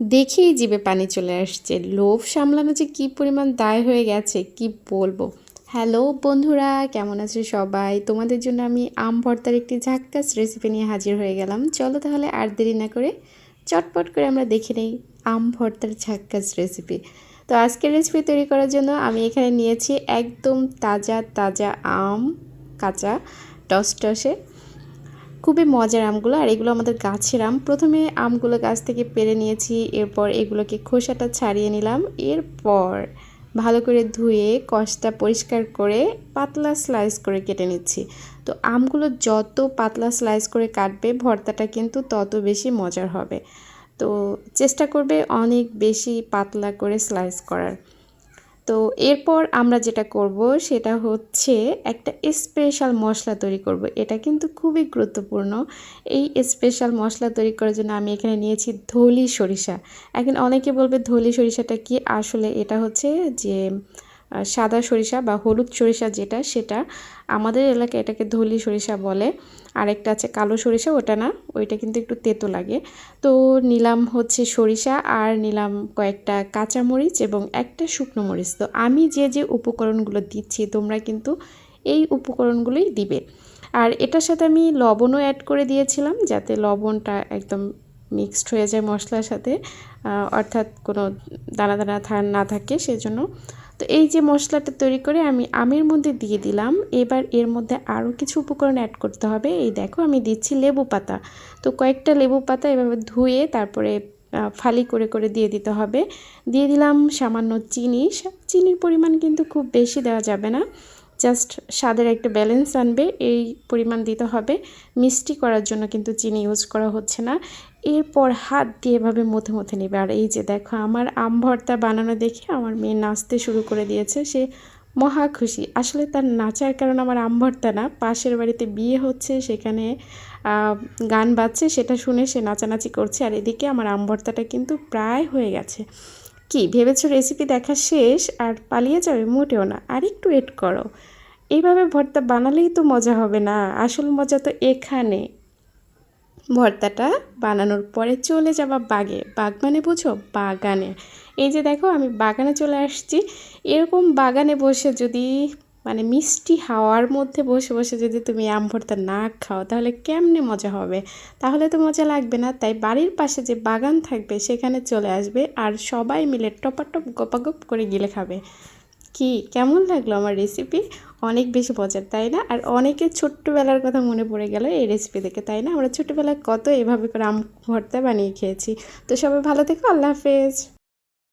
দেখেই জিভে পানি চলে আসছে। লোভ সামলানো যে কী পরিমাণ দায় হয়ে গেছে, কি বলব? হ্যালো বন্ধুরা, কেমন আছে সবাই? তোমাদের জন্য আমি আম ভর্তার একটি ঝাক্কাস রেসিপি নিয়ে হাজির হয়ে গেলাম। চলো তাহলে আর দেরি না করে চটপট করে আমরা দেখে নেই আম ভর্তার ঝাক্কাস রেসিপি তো আজকের রেসিপি তৈরি করার জন্য আমি এখানে নিয়েছি একদম তাজা তাজা আম, কাঁচা টস টসে খুবই মজার আমগুলো, আর এগুলো আমাদের গাছের আম। প্রথমে আমগুলো গাছ থেকে পেরে নিয়েছি, এরপর এগুলোকে খোসাটা ছাড়িয়ে নিলাম। এরপর ভালো করে ধুয়ে কষটা পরিষ্কার করে পাতলা স্লাইস করে কেটে নিচ্ছি। তো আমগুলো যত পাতলা স্লাইস করে কাটবে, ভর্তাটা কিন্তু তত বেশি মজার হবে। তো চেষ্টা করবে অনেক বেশি পাতলা করে স্লাইস করার। তো এরপর আমরা যেটা করব সেটা হচ্ছে একটা স্পেশাল মশলা তৈরি করব। এটা কিন্তু খুবই গুরুত্বপূর্ণ। এই স্পেশাল মশলা তৈরি করার জন্য আমি এখানে নিয়েছি ধলি সরিষা। এখন অনেকে বলবে ধলি সরিষাটা কি? আসলে এটা হচ্ছে যে সাদা সরিষা বা হলুদ সরিষা যেটা, সেটা আমাদের এলাকায় এটাকে ধলি সরিষা বলে। আরেকটা আছে কালো সরিষা, ওটা না, ওইটা কিন্তু একটু তেতো লাগে। তো নিলাম হচ্ছে সরিষা আর নিলাম কয়েকটা কাঁচামরিচ এবং একটা শুকনো মরিচ। তো আমি যে যে উপকরণগুলো দিচ্ছি, তোমরা কিন্তু এই উপকরণগুলোই দিবে। আর এটার সাথে আমি লবণও অ্যাড করে দিয়েছিলাম, যাতে লবণটা একদম মিক্সড হয়ে যায় মশলার সাথে। অর্থাৎ কোনো দানা দানা না থাকে, সেজন্য তো এই যে মশলাটা তৈরি করে আমি আমের মধ্যে দিয়ে দিলাম। এবার এর মধ্যে আরও কিছু উপকরণ অ্যাড করতে হবে। এই দেখো আমি দিচ্ছি লেবু পাতা। তো কয়েকটা লেবু পাতা এভাবে ধুয়ে তারপরে ফালি করে করে দিয়ে দিতে হবে। দিয়ে দিলাম সামান্য চিনি। চিনির পরিমাণ কিন্তু খুব বেশি দেওয়া যাবে না। জাস্ট স্বাদের একটা ব্যালেন্স আনবে, এই পরিমাণ দিতে হবে। মিষ্টি করার জন্য কিন্তু চিনি ইউজ করা হচ্ছে না। এরপর হাত দিয়ে এভাবে মথে মথে নেবে। আর এই যে দেখো, আমার আম ভর্তা বানানো দেখে আমার মেয়ে নাচতে শুরু করে দিয়েছে। সে মহা খুশি। আসলে তার নাচার কারণ আমার আম ভর্তা না। পাশের বাড়িতে বিয়ে হচ্ছে, সেখানে গান বাজছে, সেটা শুনে সে নাচানাচি করছে। আর এদিকে আমার আম ভর্তাটা কিন্তু প্রায় হয়ে গেছে। কি, ভেবেছো রেসিপি দেখা শেষ? আর পালিয়ে যাবে? মোটেও না। আর একটু এড করো। এইভাবে ভর্তা বানালেই তো মজা হবে না। আসল মজা তো এখানে। ভর্তাটা বানানোর পরে চলে যাবা বাগে। বাগ মানে বুঝো? বাগানে। এই যে দেখো, আমি বাগানে চলে আসছি। এরকম বাগানে বসে যদি মানে মিষ্টি হাওয়ার মধ্যে বসে বসে যদি তুমি আম ভর্তা না খাও, তাহলে কেমনে মজা হবে? তাহলে তো মজা লাগবে না। তাই বাড়ির পাশে যে বাগান থাকবে, সেখানে চলে আসবে আর সবাই মিলে টপাটপ, গপাগপ করে গিলে খাবে। কি? কেমন লাগল আমার রেসিপি অনেক বেশি মজার, তাই না? আর অনেকে ছোট্টবেলার কথা মনে পড়ে গেল এই রেসিপি দেখে, তাই না? আমরা ছোটোবেলায় কত এভাবে করে আম ভর্তা বানিয়ে খেয়েছি। তো সবাই ভালো থেকো, আল্লাহ হাফেজ।